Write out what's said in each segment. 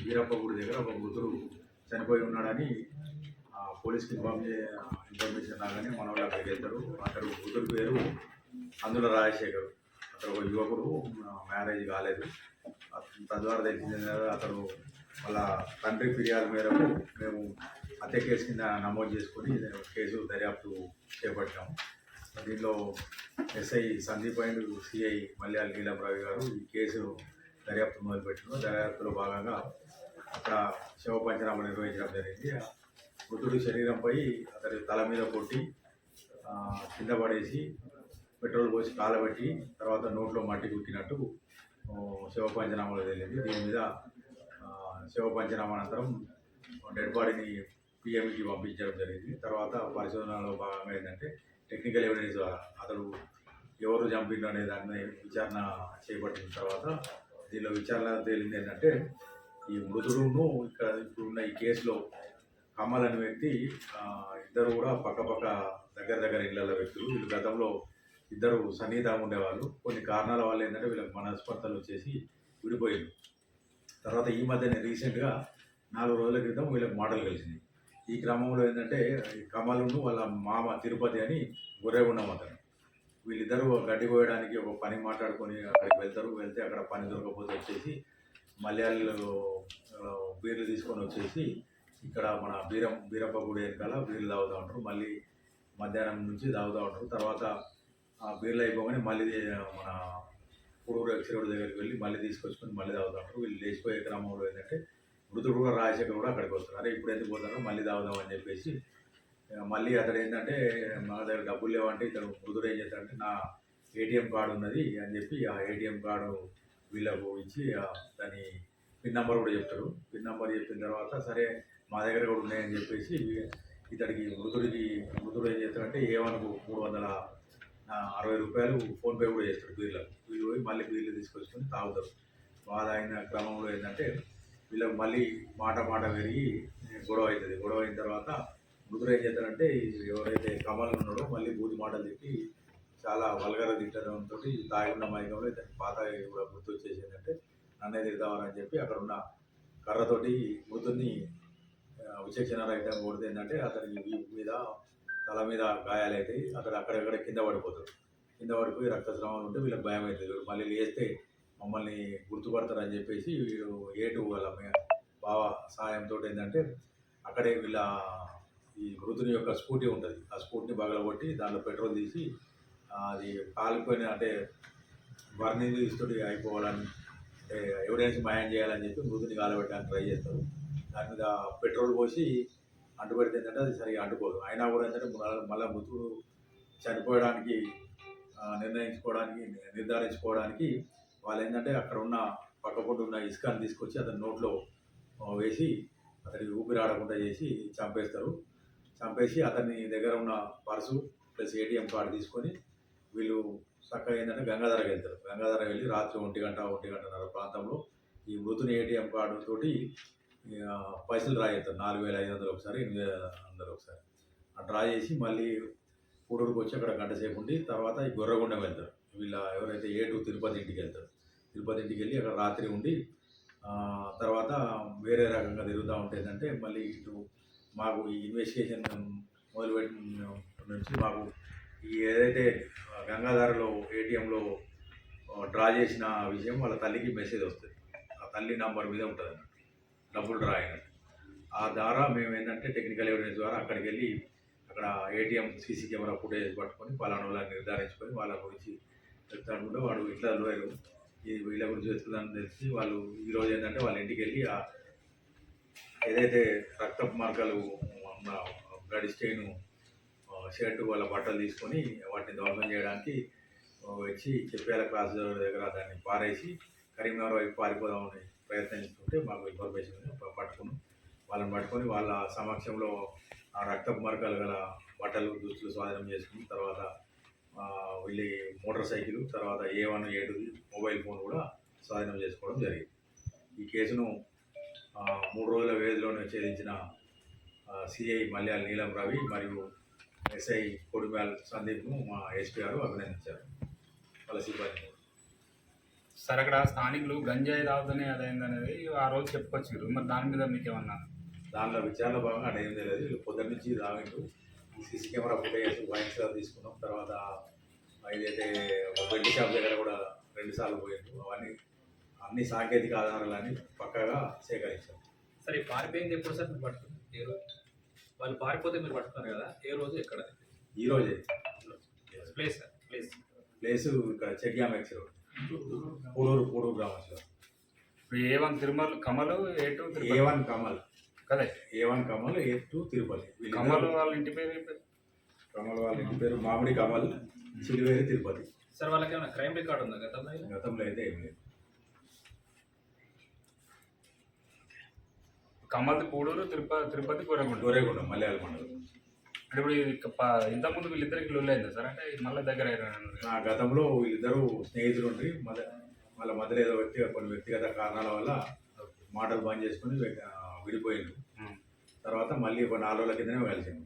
వీరప్ప గుడి దగ్గర ఒక మృతుడు చనిపోయి ఉన్నాడని ఆ, పోలీస్కి ఇన్ఫార్మ్ చే ఇన్ఫర్మేషన్ రాగానే మన వాళ్ళు అక్కడికి వెళ్తారు అతడు మృతుడి పేరు అందుల రాజశేఖర్. అతడు ఒక యువకుడు మ్యారేజ్ కాలేదు. తద్వారా తెలిసింది అతడు వాళ్ళ తండ్రి ఫిర్యాదు మేరకు మేము హత్య కేసు కింద నమోదు చేసుకొని కేసు దర్యాప్తు చేపట్టాము దీనిలో SI Sandeep and CI Malyal Neelam Ravi గారు ఈ కేసు దర్యాప్తు మొదలుపెట్టారు దర్యాప్తులో భాగంగా అక్కడ శవ పంచనామా నిర్వహించడం జరిగింది. మృతుడి శరీరంపై అతడి తల మీద కొట్టి కింద పడేసి పెట్రోల్ పోసి కాలబెట్టి తర్వాత నోట్లో మట్టి కుట్టినట్టు శివ శవ పంచనామాలో తెలిగింది దీని మీద శివ శవ పంచనామా అనంతరం డెడ్ బాడీని పిఎంకి పంపించడం జరిగింది. తర్వాత పరిశోధనలో భాగంగా ఏంటంటే టెక్నికల్ ఎవిడెన్స్ ద్వారా అతడు ఎవరు చంపిండు అనే దాని విచారణ చేపట్టిన తర్వాత దీనిలో విచారణ తేలింది ఏంటంటే ఈ మృతుడును ఇక్కడ ఇప్పుడున్న ఈ కేసులో కమల్ అనే వ్యక్తి ఇద్దరు కూడా పక్కపక్క దగ్గర దగ్గర ఇళ్ళ వ్యక్తులు. వీళ్ళు గతంలో ఇద్దరు సన్నిహితంగా ఉండేవాళ్ళు. కొన్ని కారణాల వల్ల ఏంటంటే వీళ్ళకి మనస్పర్ధలు వచ్చేసి విడిపోయారు తర్వాత ఈ మధ్యనే రీసెంట్గా నాలుగు రోజుల క్రితం వీళ్ళకి మాటలు కలిసింది. ఈ క్రమంలో ఏంటంటే ఈ కమలును వాళ్ళ మామ తిరుపతి అని గొర్రెగుండం అతను వీళ్ళిద్దరూ గడ్డి కోయడానికి ఒక పని మాట్లాడుకొని అక్కడికి వెళ్తారు. వెళ్తే అక్కడ పని దొరకకపోతే వచ్చేసి మలయాళీలు బీర్లు తీసుకొని వచ్చేసి ఇక్కడ మన బీరం బీరప్ప గుడి వెనకాల బీర్లు తాగుతూ ఉంటారు. మళ్ళీ మధ్యాహ్నం నుంచి తాగుతూ ఉంటారు. తర్వాత ఆ బీర్లు అయిపోగానే మళ్ళీ మన పుడూరు ఎక్స్రేడ్ దగ్గరికి వెళ్ళి మళ్ళీ తీసుకొచ్చుకొని మళ్ళీ తాగుతూ ఉంటారు. వీళ్ళు లేచిపోయే క్రమంలో ఏంటంటే మృతుడు కూడా రాజశేఖర్ కూడా అక్కడికి వస్తారు. అరే ఇప్పుడు ఎందుకు పోతారో మళ్ళీ తాగుదాం అని చెప్పేసి మళ్ళీ అతడు ఏంటంటే మా దగ్గర డబ్బులు లేవంటే ఇతను మృతుడు ఏం చేస్తాడంటే నా ఏటీఎం కార్డు ఉన్నది అని చెప్పి ఆ ఏటీఎం కార్డు వీళ్ళకు ఇచ్చి దాని పిన్ నెంబర్ కూడా చెప్తాడు. పిన్ నెంబర్ చెప్పిన తర్వాత సరే మా దగ్గర కూడా ఉన్నాయని చెప్పేసి ఇతడికి మృతుడికి మృతుడు ఏం చేస్తాడంటే ఏమనుకు మూడు వందల అరవై రూపాయలు ఫోన్పే కూడా చేస్తాడు బీర్లకు వీళ్ళు పోయి మళ్ళీ బీర్లు తీసుకొచ్చుకొని తాగుతారు. బాధ అయిన క్రమంలో ఏంటంటే వీళ్ళకి మళ్ళీ మాట మాట పెరిగి గొడవ అవుతుంది. గొడవ అయిన తర్వాత ముదురు ఏం చేస్తాడంటే ఈ ఎవరైతే కమల్ ఉన్నాడో మళ్ళీ బూతి మాటలు తిట్టి చాలా వల్గర తిట్టడంతో తాగిన మైకంలో ఇతని పాత కూడా గుర్తు వచ్చేసి ఏంటంటే నన్నే తిడతామని చెప్పి అక్కడ ఉన్న కర్రతోటి మృతుడిని ఆ, విచక్షణ కొడితే ఏంటంటే అతనికి వీపు మీద తల మీద గాయాలైతాయి అక్కడ అక్కడక్కడ కింద పడిపోతాడు. కింద పడిపోయి రక్తస్రావాలు ఉంటే వీళ్ళకి భయం అవుతుంది. మళ్ళీ లేస్తే మమ్మల్ని గుర్తుపడతారని చెప్పేసి వీడు ఏటు వాళ్ళ బావ సాయంతో ఏంటంటే అక్కడే వీళ్ళ ఈ మృతుని యొక్క స్కూటీ ఉంటుంది. ఆ స్కూటీని పగలగొట్టి దాంట్లో పెట్రోల్ తీసి అది కాలిపోయిన అంటే బర్నింగ్ ఇస్తుడి అయిపోవాలని అంటే ఎవిడెన్స్ మాయం చేయాలని చెప్పి మృతుని కాలబెట్టడానికి ట్రై చేస్తారు. దాని మీద పెట్రోల్ పోసి అంటుపెడితే ఏంటంటే అది సరిగా అంటుకోదు. అయినా కూడా ఏంటంటే మళ్ళీ మళ్ళీ మృతుడు చనిపోయడానికి నిర్ణయించుకోవడానికి నిర్ధారించుకోవడానికి వాళ్ళు ఏంటంటే అక్కడ ఉన్న పక్కపొట్టు ఉన్న ఇసుకని తీసుకొచ్చి అతని నోట్లో వేసి అతనికి ఊపిరి ఆడకుండా చేసి చంపేస్తారు. చంపేసి అతని దగ్గర ఉన్న పర్సు ప్లస్ ఏటీఎం కార్డు తీసుకొని వీళ్ళు చక్కగా ఏంటంటే గంగాధరకి వెళ్తారు. గంగాధర వెళ్ళి రాత్రి ఒంటి గంట ఒంటి గంటన్నర ప్రాంతంలో ఈ మృతుని ఏటీఎం కార్డు తోటి పైసలు డ్రా చేస్తారు. నాలుగు వేల ఐదు వందలు ఒకసారి ఎనిమిది వేల వందలు ఒకసారి. ఆ డ్రా చేసి మళ్ళీ కూడూరుకు వచ్చి అక్కడ గంట సేపు ఉండి తర్వాత ఈ గొర్రగుండం వెళ్తారు. వీళ్ళ ఎవరైతే ఏటు తిరుపతి ఇంటికి వెళ్తారు. తిరుపతి ఇంటికి వెళ్ళి అక్కడ రాత్రి ఉండి తర్వాత వేరే రకంగా తిరుగుతూ ఉంటే ఏంటంటే మళ్ళీ ఇటు మాకు ఈ ఇన్వెస్టిగేషన్ మొదలుపెట్టిన నుంచి మాకు ఈ ఏదైతే గంగాధరలో ఏటీఎంలో డ్రా చేసిన విషయం వాళ్ళ తల్లికి మెసేజ్ వస్తుంది. ఆ తల్లి నంబర్ మీద ఉంటుంది అన్నట్టు డబ్బులు డ్రా అయినట్టు. ఆ ద్వారా మేము ఏంటంటే టెక్నికల్ ఎవిడెన్స్ ద్వారా అక్కడికి వెళ్ళి అక్కడ ఏటీఎం సీసీ కెమెరా ఫుటేజ్ పట్టుకొని పలానా వాళ్ళని నిర్ధారించుకొని వాళ్ళ గురించి చెప్తానుకుంటే వాడు ఇట్లా లోయరు ఈ వీళ్ళ గురించి వెతుకుదాన్ని తెలిసి వాళ్ళు ఈరోజు ఏంటంటే వాళ్ళ ఇంటికి వెళ్ళి ఆ ఏదైతే రక్తపు మార్గాలు ఉన్న బ్లడ్ స్టెయిన్ షర్ట్ వాళ్ళ బట్టలు తీసుకొని వాటిని దొంగం చేయడానికి వచ్చి చెప్పేల క్లాస్ దగ్గర దాన్ని పారేసి కరీంనగర్ వైపు పారిపోదామని ప్రయత్నిస్తుంటే మాకు ఇన్ఫర్మేషన్ పట్టుకున్నాం. వాళ్ళని పట్టుకొని వాళ్ళ సమక్షంలో ఆ రక్తపు మార్గాలు గల బట్టలు దుస్తులు స్వాధీనం చేసుకుని తర్వాత వెళ్ళి మోటార్ సైకిల్ తర్వాత ఏ వన్ ఏడు మొబైల్ ఫోన్ కూడా స్వాధీనం చేసుకోవడం జరిగింది. ఈ కేసును మూడు రోజుల వ్యవధిలోనే ఛేదించిన సిఐ మల్యాల నీలం రవి మరియు ఎస్ఐ కొడిమ్యాల్ సందీప్ను మా ఎస్పీ గారు అభినందించారు. వాళ్ళ సిబ్బంది సార్ అక్కడ స్థానికులు గంజాయి తాగుతూనే అదైంది అనేది ఆ రోజు చెప్పుకొచ్చారు. మరి దాని మీద మీకు ఏమన్నా దానిలో విచారణలో భాగంగా ఏం తెలియదు. వీళ్ళు పొద్దున్న నుంచి రావిండు సీసీ కెమెరా ఫుటేజ్ వైన్స్ తీసుకున్నాం. తర్వాత ఏదైతే ఒక బెల్ట్ షాప్ దగ్గర కూడా రెండు సార్లు పోయిండు అవన్నీ అన్ని సాంకేతిక ఆధారాలన్నీ పక్కాగా సేకరించాం సరే ఈ పారిపోయింది ఎప్పుడు సార్ మీరు పట్టుకున్నారు? ఏ రోజు? వాళ్ళు పారిపోతే మీరు పట్టుకున్నారు కదా ఏ రోజు ఎక్కడ? ఈ రోజే. ప్లేస్ సార్ ప్లేస్ ప్లేస్ ఇక్కడ చెక్యామ్ ఎక్స్ రోడ్. పూడూరు పూడూరు ఇప్పుడు A one Tirumala కమలు A two A one Kamal. కదే? A one Kamal A two Tirupati. Kamal వాళ్ళ ఇంటి పేరు ఏం పేరు? కమల్ వాళ్ళ ఇంటి పేరు మామిడి కమల్ చిలివేరి తిరుపతి. సార్ వాళ్ళకి ఏమైనా క్రైమ్ రికార్డ్ ఉందా గతంలో? గతంలో అయితే ఏం లేదు. కమల్ది పూడూరు తిరుపతి తిరుపతి గొర్రెగుంట గోరేగొండ మలయాళ మండలం అంటే ఇప్పుడు ఇది ప- ఇంతకుముందు వీళ్ళిద్దరికి లొల్లైందా సార్? అంటే ఇది మళ్ళీ దగ్గర అయినారు. నా గతంలో వీళ్ళిద్దరూ స్నేహితులు ఉండి మద వాళ్ళ మధ్యలో ఏదో వ్యక్తి కొన్ని వ్యక్తిగత కారణాల వల్ల మాటలు బంద్ చేసుకుని వె- ఆ, విడిపోయిండు ఉం. తర్వాత మళ్ళీ ఒక నాలుగు రోజుల కిందనే కలిసిండు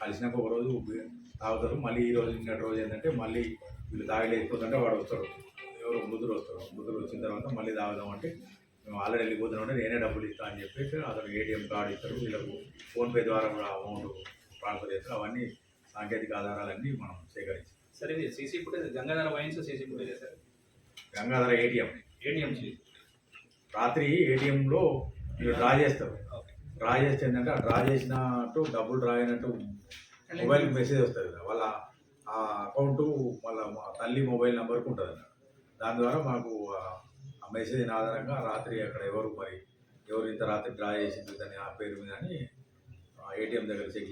కలిసినాక ఒక రోజు బి- తాగుతారు. మళ్ళీ ఈ రోజు నిన్న రోజు ఏంటంటే మళ్ళీ వీళ్ళు తాగి లేకపోతుంటే వాడు వస్తాడు. ఎవరు ముదురు వస్తారు. ముదురు వచ్చిన తర్వాత మళ్ళీ తాగుదాం అంటే మేము ఆల్రెడీ వెళ్ళిపోతున్నాం అంటే నేనే డబ్బులు ఇస్తా అని చెప్పేసి అతను ఏటీఎం కార్డు ఇస్తారు వీళ్ళకు ఫోన్పే ద్వారా కూడా అమౌంట్ ట్రాన్స్ఫర్ చేస్తారు. అవన్నీ సాంకేతిక ఆధారాలన్నీ మనం సేకరించాం. సార్ ఇది CC footage Gangadhara wines CC footage sir? Gangadhara ATM ATM రాత్రి ఏటీఎంలో వీళ్ళు డ్రా చేస్తారు. డ్రా చేస్తే ఏంటంటే ఆ డ్రా చేసినట్టు డబ్బులు డ్రా అయినట్టు మొబైల్ మెసేజ్ వస్తుంది కదా వాళ్ళ ఆ అకౌంట్ వాళ్ళ తల్లి మొబైల్ నెంబర్కి ఉంటుంది దాని ద్వారా మాకు మెసేజ్ ఆధారంగా రాత్రి అక్కడ ఎవరు మరి ఎవరు ఇంత రాత్రి డ్రా చేసింది దాన్ని ఆ పేరు మీద అని ఏటీఎం దగ్గర చెక్